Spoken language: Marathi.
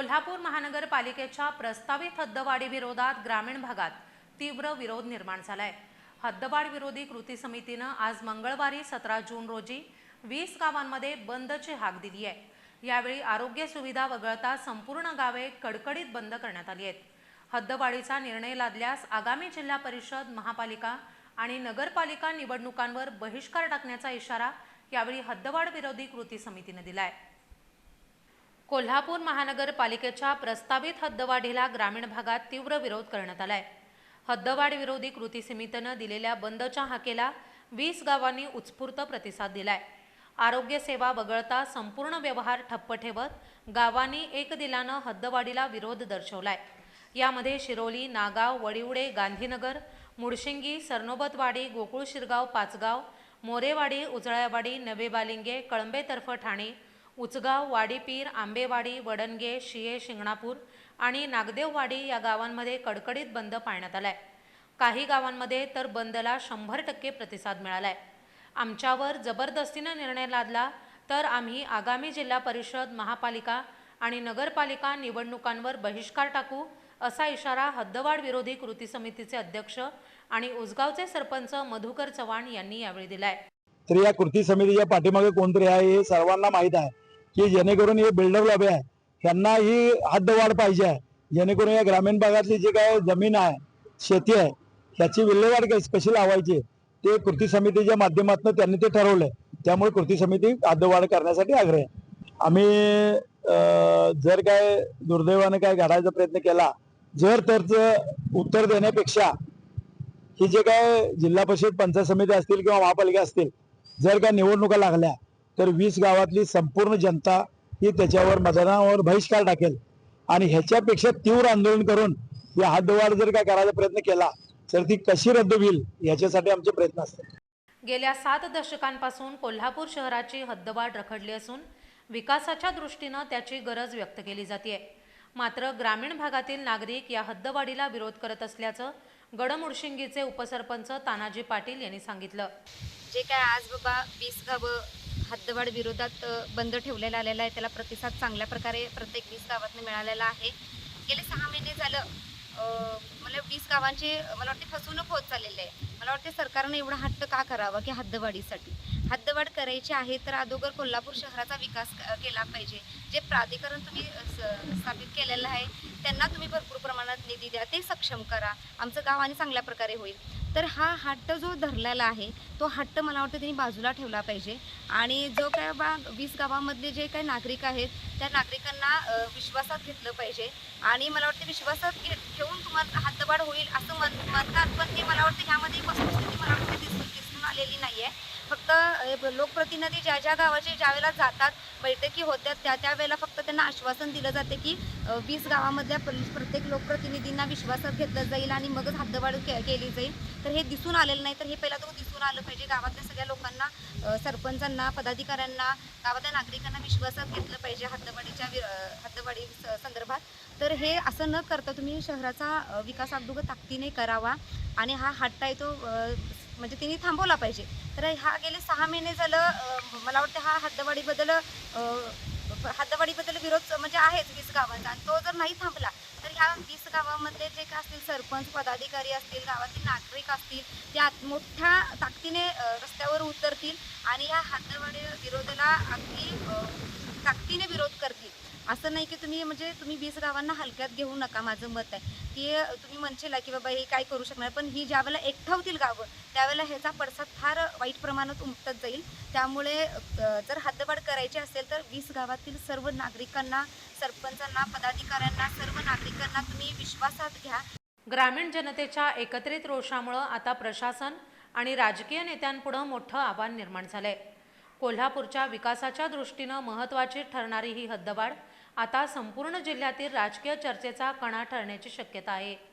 कोल्हापूर महानगरपालिकेच्या प्रस्तावित हद्दवाढी विरोधात ग्रामीण भागात तीव्र विरोध निर्माण झालाय. हद्दवाढ विरोधी कृती समितीनं आज मंगळवारी सतरा जून रोजी वीस गावांमध्ये बंदची हाक दिली आहे. यावेळी आरोग्य सुविधा वगळता संपूर्ण गावे कडकडीत बंद करण्यात आली आहेत. हद्दवाढीचा निर्णय लादल्यास आगामी जिल्हा परिषद महापालिका आणि नगरपालिका निवडणुकांवर बहिष्कार टाकण्याचा इशारा यावेळी हद्दवाढ विरोधी कृती समितीनं दिलाय. कोल्हापूर महानगरपालिकेच्या प्रस्तावित हद्दवाढीला ग्रामीण भागात तीव्र विरोध करण्यात आलाय. हद्दवाढ विरोधी कृती समितीनं दिलेल्या बंदच्या हाकेला वीस गावांनी उत्स्फूर्त प्रतिसाद दिलाय. आरोग्य सेवा वगळता संपूर्ण व्यवहार ठप्प ठेवत गावांनी एक दिलानं हद्दवाढीला विरोध दर्शवलाय. यामध्ये शिरोली नागाव वडिवडे गांधीनगर मुडशिंगी सरनोबतवाडी गोकुळ शिरगाव पाचगाव मोरेवाडी उजळ्यावाडी नवे बालिंगे कळंबेतर्फ ठाणे उचगाव वाडीपीर आंबेवाडी वडणगे शिये शिंगणापूर आणि नागदेववाडी या गावांमध्ये कडकडीत बंद पाळण्यात आलाय. काही गावांमध्ये तर बंदला शंभर टक्के प्रतिसाद मिळालाय. आमच्यावर जबरदस्तीनं निर्णय लादला तर आम्ही आगामी जिल्हा परिषद महापालिका आणि नगरपालिका निवडणुकांवर बहिष्कार टाकू असा इशारा हद्दवाढ विरोधी कृती समितीचे अध्यक्ष आणि उसगावचे सरपंच मधुकर चव्हाण यांनी यावेळी दिलाय. तर या कृती समितीच्या पाठीमागे कोणतरी आहे हे सर्वांना माहीत आहे. की जेणेकरून हे बिल्डर लॉबी आहे. त्यांना ही हद्दवाढ पाहिजे आहे. जेणेकरून या ग्रामीण भागातली जी काय जमीन आहे शेती आहे ह्याची विल्हेवाट कशी लावायची ते कृती समितीच्या माध्यमातून त्यांनी ते ठरवलंय. त्यामुळे कृती समिती हद्दवाढ करण्यासाठी आग्रह आहे. आम्ही अं, जर काय दुर्दैवाने काय घडायचा प्रयत्न केला जर त्याचं उत्तर देण्यापेक्षा ही जे काय जिल्हा परिषद पंचायत समिती असतील किंवा महापालिका असतील जर का निवडणुका लागल्या तर वीस गावातली संपूर्ण जनता ही त्याच्यावर मतदानावर बहिष्कार टाकेल. आणि ह्याच्यापेक्षा तीव्र आंदोलन करून या हद्दवाढ जर का करायचा प्रयत्न केला तर ती कशी रद्द होईल याच्यासाठी आमचे प्रयत्न असतात. गेल्या सात दशकांपासून कोल्हापूर शहराची हद्दवाढ रखडली असून विकासाच्या दृष्टीनं त्याची गरज व्यक्त केली जाते मात्र ग्रामीण भागातील नागरिक या हद्दवाढीला विरोध करत असल्याचं गडमुडशिंगीचे उपसरपंच तानाजी पाटील यांनी सांगितलं. जे काय आज बाबा वीस गावं हद्दवाढ विरोधात बंद ठेवलेला आलेला आहे. त्याला प्रतिसाद चांगल्या प्रकारे प्रत्येक वीस गावातनं मिळालेला आहे. गेले सहा महिने झालं मला वीस गावांचे मला वाटते फसवणूक होत चाललेली आहे. मला वाटते सरकारनं एवढा हट्ट का करावा की हद्दवाढीसाठी? हद्दवाढ करायची आहे तर अगोदर कोल्हापूर शहराचा विकास क- केला पाहिजे. जे प्राधिकरण तुम्ही स्थापित केलेलं आहे त्यांना तुम्ही भरपूर प्रमाणात निधी द्या. ते सक्षम करा. आमचं गाव आणि चांगल्या प्रकारे होईल. तर हा हट्ट जो धरलेला आहे तो हट्ट मला वाटतं त्यांनी बाजूला ठेवला पाहिजे. आणि जो काय बा वीस गावामधले जे काही नागरिक आहेत त्या नागरिकांना विश्वासात घेतलं पाहिजे. आणि मला वाटतं विश्वासात घे ठेवून तुम्हाला हद्दवाढ होईल असं मत म्हणतात पण ते मला वाटतं ह्यामध्ये वस्तुस्थिती मला वाटतं दिसून दिसून आलेली नाही आहे फक्त लोकप्रतिनिधी ज्या ज्या गावाचे ज्या वेळेला जातात बैठकी होत्या त्या त्या वेळेला फक्त त्यांना आश्वासन दिलं जाते की वीस गावामधल्या प्रत्येक लोकप्रतिनिधींना विश्वासात घेतलं जाईल आणि मगच हद्दवाढ के केली जाईल. तर हे दिसून आलेलं नाही तर हे पहिला तो दिसून आलं पाहिजे. गावातल्या सगळ्या लोकांना सरपंचांना पदाधिकाऱ्यांना गावातल्या नागरिकांना विश्वासात घेतलं पाहिजे हद्दवाढीच्या वि- हद्दवाढी स- संदर्भात. तर हे असं न करता तुम्ही शहराचा विकास अगोदर ताकदीने करावा आणि हा हट्टाय तो म्हणजे तिने थांबवला पाहिजे. तर हा गेले सहा महिने झालं मला वाटतं हा हद्दवाढीबद्दल हातवाडीबद्दल विरोध म्हणजे आहेच वीस गावांचा. आणि तो जर नाही थांबला तर ह्या वीस गावामध्ये जे काय असतील सरपंच पदाधिकारी असतील गावातील नागरिक असतील ते मोठ्या ताकदीने रस्त्यावर उतरतील आणि या हातवाडी विरोधाला अगदी ताकदीने विरोध करतील. असं नाही की तुम्ही म्हणजे तुम्ही वीस गावांना हलक्यात घेऊ नका माझं मत आहे. की तुम्ही म्हणशील की बाबा हे काय करू शकणार पण ही ज्या वेळेला एकठावतील गावं त्यावेळेला ह्याचा पडसाद फार वाईट प्रमाणात उमटत जाईल. त्यामुळे जर हद्दवाढ करायची असेल तर वीस गावातील सर्व नागरिकांना सरपंचांना पदाधिकाऱ्यांना सर्व नागरिकांना तुम्ही विश्वासात घ्या. ग्रामीण जनतेच्या एकत्रित रोषामुळं आता प्रशासन आणि राजकीय नेत्यांपुढं मोठं आव्हान निर्माण झालंय. कोल्हापूरच्या विकासाच्या दृष्टीनं महत्त्वाची ठरणारी ही हद्दवाढ आता संपूर्ण जिल्ह्यातील राजकीय चर्चेचा कणा ठरण्याची शक्यता आहे.